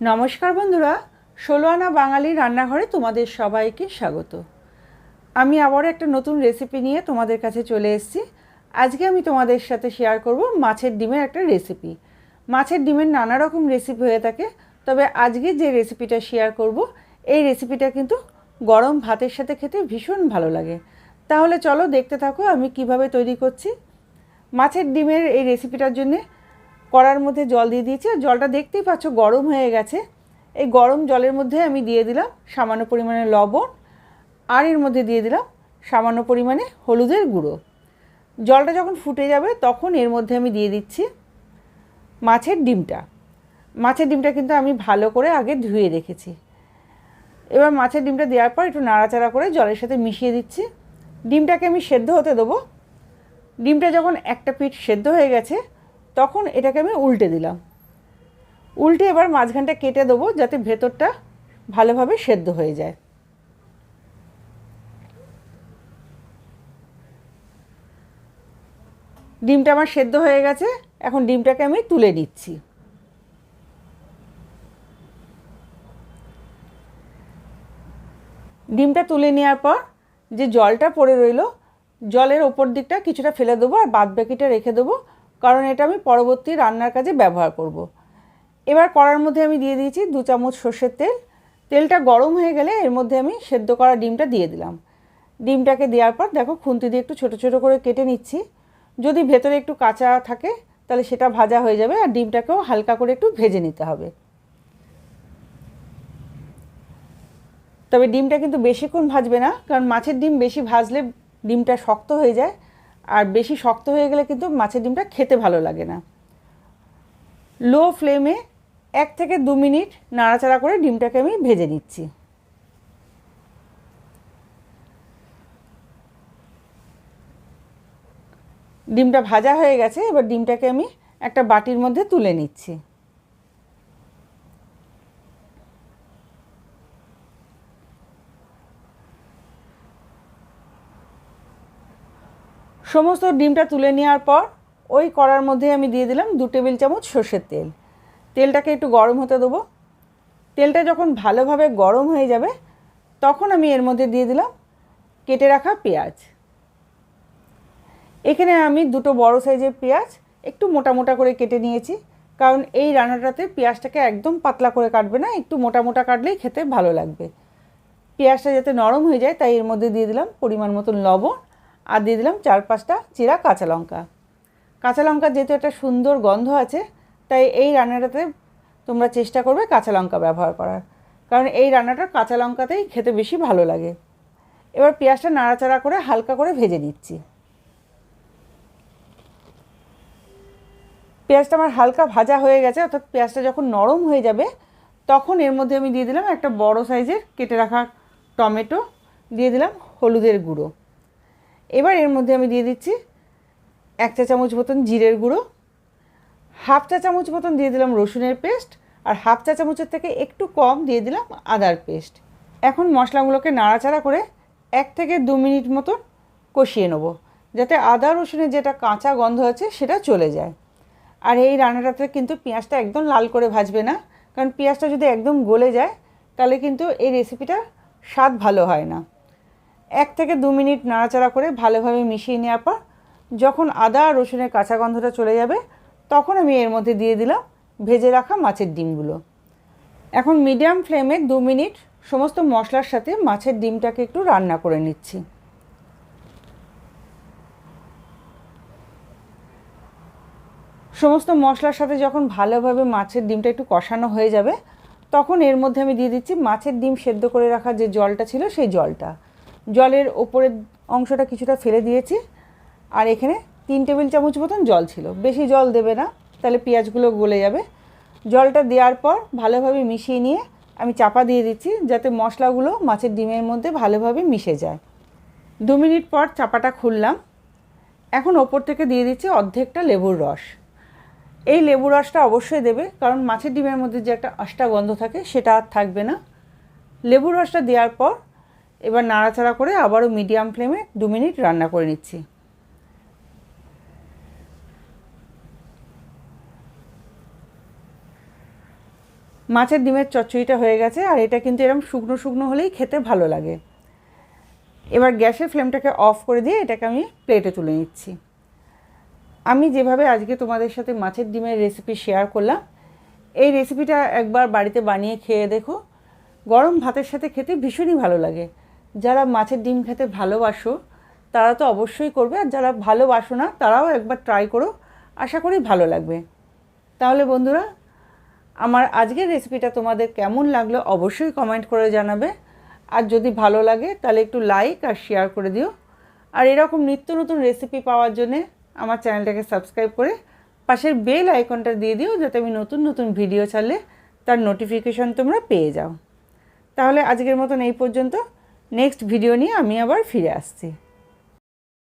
নমস্কার বন্ধুরা ষোলো আনা বাঙালি রান্নাঘরে তোমাদের সবাইকে স্বাগত। আমি আবার একটা নতুন রেসিপি নিয়ে তোমাদের কাছে চলে এসেছি। আজকে আমি তোমাদের সাথে শেয়ার করব মাছের ডিমের একটা রেসিপি মাছের ডিমের নানা রকম রেসিপি হয়ে থাকে, তবে আজকে যে রেসিপিটা শেয়ার করব, এই রেসিপিটা কিন্তু গরম ভাতের সাথে খেতে ভীষণ ভালো লাগে। তাহলে চলো দেখতে থাকো আমি কীভাবে তৈরি করছি। মাছের ডিমের এই রেসিপিটার জন্যে কড়ার মধ্যে জল দিয়ে দিয়েছি আর জলটা দেখতেই পাচ্ছ গরম হয়ে গেছে। এই গরম জলের মধ্যে আমি দিয়ে দিলাম সামান্য পরিমাণে লবণ আর এর মধ্যে দিয়ে দিলাম সামান্য পরিমাণে হলুদের গুঁড়ো। জলটা যখন ফুটে যাবে তখন এর মধ্যে আমি দিয়ে দিচ্ছি মাছের ডিমটা। মাছের ডিমটা কিন্তু আমি ভালো করে আগে ধুয়ে রেখেছি। এবার মাছের ডিমটা দেওয়ার পর একটু নাড়াচাড়া করে জলের সাথে মিশিয়ে দিচ্ছি। ডিমটাকে আমি সেদ্ধ হতে দেবো। ডিমটা যখন একটা পিঠ সেদ্ধ হয়ে গেছে তখন এটাকে আমি উল্টে দিলাম। উল্টে এবার মাঝখানটা কেটে দেবো যাতে ভেতরটা ভালোভাবে সেদ্ধ হয়ে যায়। ডিমটা আমার সেদ্ধ হয়ে গেছে, এখন ডিমটাকে আমি তুলে নিচ্ছি। ডিমটা তুলে নেওয়ার পর যে জলটা পড়ে রইল, জলের ওপর দিকটা কিছুটা ফেলে দেবো আর বাদ বাকিটা রেখে দেবো। কারণ এটা আমি পরবর্তী রান্নার কাজে ব্যবহার করব। এবার কড়ার মধ্যে আমি দিয়ে দিয়েছি দু চামচ সর্ষের তেল। তেলটা গরম হয়ে গেলে এর মধ্যে আমি সেদ্ধ করা ডিমটা দিয়ে দিলাম। ডিমটাকে দেওয়ার পর দেখো খুন্তি দিয়ে একটু ছোটো ছোটো করে কেটে নিচ্ছি। যদি ভেতরে একটু কাঁচা থাকে তাহলে সেটা ভাজা হয়ে যাবে আর ডিমটাকেও হালকা করে একটু ভেজে নিতে হবে। তবে ডিমটা কিন্তু বেশিক্ষণ ভাজবে না, কারণ মাছের ডিম বেশি ভাজলে ডিমটা শক্ত হয়ে যায়। আর বেশি শক্ত হয়ে গেলে কিন্তু মাছের ডিমটা খেতে ভালো লাগে না। লো ফ্লেমে এক থেকে দু মিনিট নাড়াচাড়া করে ডিমটাকে আমি ভেজে নিচ্ছি। ডিমটা ভাজা হয়ে গেছে, এবার ডিমটাকে আমি একটা বাটির মধ্যে তুলে নিচ্ছি। সমস্ত ডিমটা তুলে নেওয়ার পর ওই কড়ার মধ্যে আমি দিয়ে দিলাম দু টেবিল চামচ সর্ষের তেল। তেলটাকে একটু গরম হতে দেবো। তেলটা যখন ভালোভাবে গরম হয়ে যাবে, তখন আমি এর মধ্যে দিয়ে দিলাম কেটে রাখা পেঁয়াজ। এখানে আমি দুটো বড় সাইজের পেঁয়াজ একটু মোটা মোটা করে কেটে নিয়েছি, কারণ এই রান্নাটাতে পেঁয়াজটাকে একদম পাতলা করে কাটবে না, একটু মোটা মোটা কাটলেই খেতে ভালো লাগবে। পেঁয়াজটা যাতে নরম হয়ে যায়, তাই এর মধ্যে দিয়ে দিলাম পরিমাণ মতন লবণ আর দিয়ে দিলাম চার পাঁচটা চিরা কাঁচা লঙ্কা। কাঁচা লঙ্কার যেহেতু একটা সুন্দর গন্ধ আছে, তাই এই রান্নাটাতে তোমরা চেষ্টা করবে কাঁচা লঙ্কা ব্যবহার করার। কারণ এই রান্নাটা কাঁচা লঙ্কাতেই খেতে বেশি ভালো লাগে। এবার পেঁয়াজটা নাড়াচাড়া করে হালকা করে ভেজে নিচ্ছি। পেঁয়াজটা আমার হালকা ভাজা হয়ে গেছে, অর্থাৎ পেঁয়াজটা যখন নরম হয়ে যাবে, তখন এর মধ্যে আমি দিয়ে দিলাম একটা বড় সাইজের কেটে রাখা টমেটো, দিয়ে দিলাম হলুদের গুঁড়ো। এবার এর মধ্যে আমি দিয়ে দিচ্ছি এক চা চামচ মতন জিরের গুঁড়ো, হাফ চা চামচ মতন দিয়ে দিলাম রসুনের পেস্ট, আর হাফ চা চামচের থেকে একটু কম দিয়ে দিলাম আদার পেস্ট। এখন মশলাগুলোকে নাড়াচাড়া করে এক থেকে দু মিনিট মতন কষিয়ে নেব, যাতে আদা রসুনের যেটা কাঁচা গন্ধ আছে সেটা চলে যায়। আর এই রান্নাটাতে কিন্তু পেঁয়াজটা একদম লাল করে ভাজবে না, কারণ পেঁয়াজটা যদি একদম গলে যায়, তাহলে কিন্তু এই রেসিপিটা স্বাদ ভালো হয় না। এক থেকে দু মিনিট নাড়াচাড়া করে ভালোভাবে মিশিয়ে নেওয়ার পর যখন আদা আর রসুনের কাঁচা গন্ধটা চলে যাবে, তখন আমি এর মধ্যে দিয়ে দিলাম ভেজে রাখা মাছের ডিমগুলো। এখন মিডিয়াম ফ্লেমে দু মিনিট সমস্ত মশলার সাথে মাছের ডিমটাকে একটু রান্না করে নিচ্ছি। সমস্ত মশলার সাথে যখন ভালোভাবে মাছের ডিমটা একটু কষানো হয়ে যাবে, তখন এর মধ্যে আমি দিয়ে দিচ্ছি মাছের ডিম সেদ্ধ করে রাখা যে জলটা ছিল সেই জলটা। জলের ওপরের অংশটা কিছুটা ফেলে দিয়েছি। আর এখানে তিন টেবিল চামচ মতন জল ছিল। বেশি জল দেবে না, তাহলে পেঁয়াজগুলো গলে যাবে। জলটা দেওয়ার পর ভালোভাবে মিশিয়ে নিয়ে আমি চাপা দিয়ে দিচ্ছি যাতে মশলাগুলো মাছের ডিমের মধ্যে ভালোভাবে মিশে যায়। দু মিনিট পর চাপাটা খুললাম। এখন ওপর থেকে দিয়ে দিচ্ছি অর্ধেকটা লেবুর রস। এই লেবু রসটা অবশ্যই দেবে, কারণ মাছের ডিমের মধ্যে যে একটা আষ্টা গন্ধ থাকে সেটা আর থাকবে না। লেবু রসটা দেওয়ার পর এবার নাড়াচাড়া করে আবারও মিডিয়াম ফ্লেমে দু মিনিট রান্না করে নিচ্ছি। মাছের ডিমের চচ্চড়িটা হয়ে গেছে আর এটা কিন্তু এরকম শুকনো শুকনো হলেই খেতে ভালো লাগে। এবার গ্যাসের ফ্লেমটাকে অফ করে দিয়ে এটাকে আমি প্লেটে তুলে নিচ্ছি। আমি যেভাবে আজকে তোমাদের সাথে মাছের ডিমের রেসিপি শেয়ার করলাম, এই রেসিপিটা একবার বাড়িতে বানিয়ে খেয়ে দেখো। গরম ভাতের সাথে খেতে ভীষণই ভালো লাগে। যারা মাছের ডিম খেতে ভালোবাসো, তারা তো অবশ্যই করবে। আর যারা ভালোবাসো না, তারাও একবার ট্রাই করো। আশা করি ভালো লাগবে। তাহলে বন্ধুরা, আমার আজকের রেসিপিটা তোমাদের কেমন লাগল অবশ্যই কমেন্ট করে জানাবে। আর যদি ভালো লাগে, তাহলে একটু লাইক আর শেয়ার করে দিও। আর এরকম নিত্য নতুন রেসিপি পাওয়ার জন্যে আমার চ্যানেলটাকে সাবস্ক্রাইব করে পাশের বেল আইকনটা দিয়ে দিও, যাতে আমি নতুন নতুন ভিডিও ছাড়লে তার নোটিফিকেশন তোমরা পেয়ে যাও। তাহলে আজকের মতন এই পর্যন্ত। নেক্সট ভিডিও নিয়ে আমি আবার ফিরে আসছি।